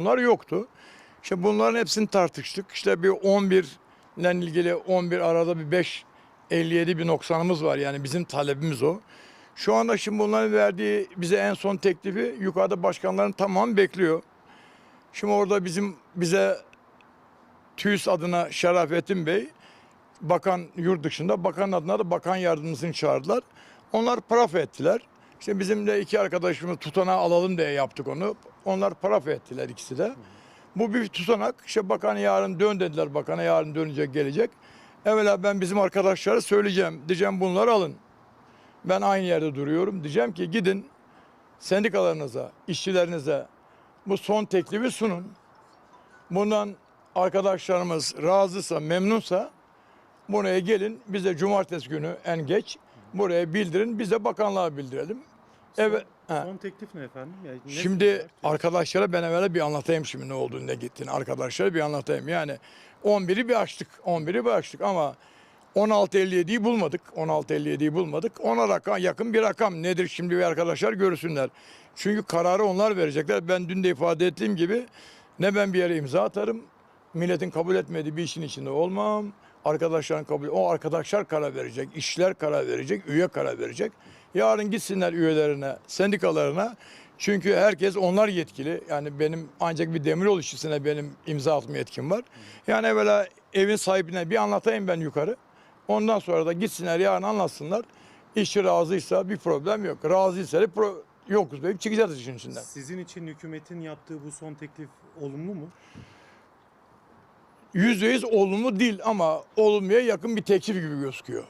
Bunlar yoktu. İşte bunların hepsini tartıştık. İşte bir 11 ile ilgili 11 arada bir 5 57 bir noksanımız var. Yani bizim talebimiz o. Şu anda şimdi bunların verdiği bize en son teklifi yukarıda başkanların tamamı bekliyor. Şimdi orada bizim bize TÜİS adına Şerafettin Bey bakan yurt dışında bakan adına da bakan yardımcısını çağırdılar. Onlar paraf ettiler. İşte bizim de iki arkadaşımız tutanağı alalım diye yaptık onu. Onlar paraf ettiler ikisi de. Bu bir tutanak. İşte bakan yarın dön dediler. Bakana yarın dönecek gelecek. Evvela ben bizim arkadaşlara söyleyeceğim. Diyeceğim bunları alın. Ben aynı yerde duruyorum. Diyeceğim ki gidin sendikalarınıza, işçilerinize bu son teklifi sunun. Bundan arkadaşlarımız razıysa, memnunsa buraya gelin. Bize cumartesi günü en geç buraya bildirin. Biz de bakanlığa bildirelim. Evet. He. Son teklif ne efendim? Yani ne Şimdi arkadaşlara ben evvela bir anlatayım şimdi ne olduğunu ne gittiğini. Arkadaşlara bir anlatayım. Yani 11'i bir açtık. 11'i bir açtık ama 16.57'yi bulmadık. 16.57'yi bulmadık. Ona rakam, yakın bir rakam nedir şimdi bir arkadaşlar görsünler. Çünkü kararı onlar verecekler. Ben dün de ifade ettiğim gibi ne ben bir yere imza atarım. Milletin kabul etmediği bir işin içinde olmam. Arkadaşların kabul o arkadaşlar karar verecek, işçiler karar verecek, üye karar verecek. Yarın gitsinler üyelerine, sendikalarına. Çünkü herkes onlar yetkili. Yani benim ancak bir demiryol işçisine benim imza atma yetkim var. Yani evvela evin sahibine bir anlatayım ben yukarı. Ondan sonra da gitsinler yarın anlatsınlar. İşçi razıysa bir problem yok. Razıysa da pro yokuz deyip çıkacağız işin içinden. Sizin için hükümetin yaptığı bu son teklif olumlu mu? Yüzde yüz olumlu değil ama olumluya yakın bir teklif gibi gözüküyor.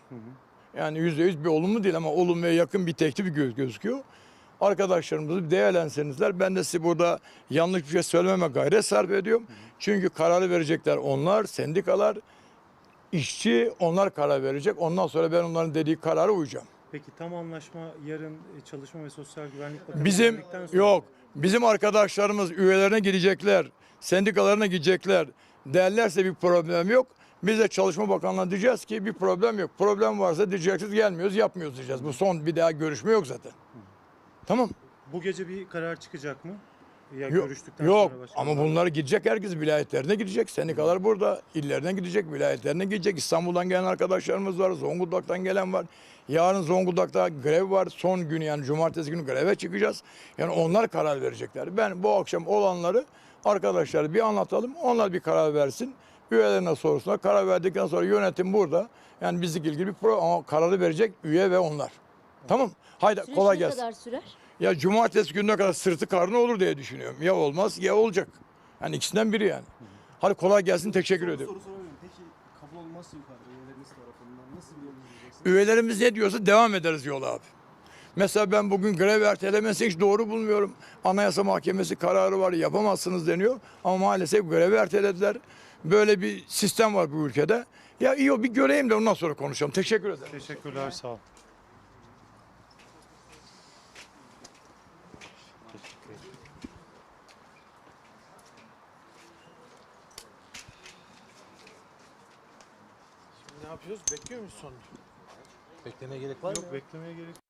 Yani yüzde yüz bir olumlu değil ama olumluya yakın bir teklif göz gözüküyor. Arkadaşlarımızı bir değerlendirseniz ben de size burada yanlış bir şey söylememe gayret sarf ediyorum. Çünkü kararı verecekler onlar, sendikalar, işçi onlar karar verecek. Ondan sonra ben onların dediği karara uyacağım. Peki tam anlaşma yarın e, Çalışma ve Sosyal Güvenlik Bakanı Bizim sonra- yok. Bizim arkadaşlarımız üyelerine gidecekler. Sendikalarına gidecekler. Derlerse bir problem yok. Biz de Çalışma Bakanlığı'na diyeceğiz ki bir problem yok. Problem varsa diyeceksiniz gelmiyoruz, yapmıyoruz diyeceğiz. Bu son bir daha görüşme yok zaten. Tamam. Bu gece bir karar çıkacak mı? Ya Yok, görüştükten yok. sonra başkanlar- ama bunlar gidecek herkes vilayetlerine gidecek. Sendikalar burada. illerine gidecek, vilayetlerine gidecek. İstanbul'dan gelen arkadaşlarımız var. Zonguldak'tan gelen var. Yarın Zonguldak'ta grev var. Son gün yani cumartesi günü greve çıkacağız. Yani onlar karar verecekler. Ben bu akşam olanları arkadaşlara bir anlatalım. Onlar bir karar versin. Üyelerine sorsunlar. Karar verdikten sonra yönetim burada. Yani bizlik ilgili bir pro ama kararı verecek üye ve onlar. Tamam. Haydi Süreç kolay ne gelsin. kadar sürer? Ya cumartesi gününe kadar sırtı karnı olur diye düşünüyorum. Ya olmaz ya olacak. Yani ikisinden biri yani. Hadi kolay gelsin teşekkür ediyorum. Soru sorabilirim. Peki kabul olmazsa yukarıda üyeleriniz tarafından nasıl bir yol izleyeceksiniz? Üyelerimiz ne diyorsa devam ederiz yola abi. Mesela ben bugün grev ertelemesi hiç doğru bulmuyorum. Anayasa Mahkemesi kararı var yapamazsınız deniyor. Ama maalesef grevi ertelediler. Böyle bir sistem var bu ülkede. Ya iyi o bir göreyim de ondan sonra konuşalım. Teşekkür ederim. Teşekkürler sağ ol. Ne yapıyoruz? Bekliyor muyuz sonra? Beklemeye gerek var mı? Yok beklemeye gerek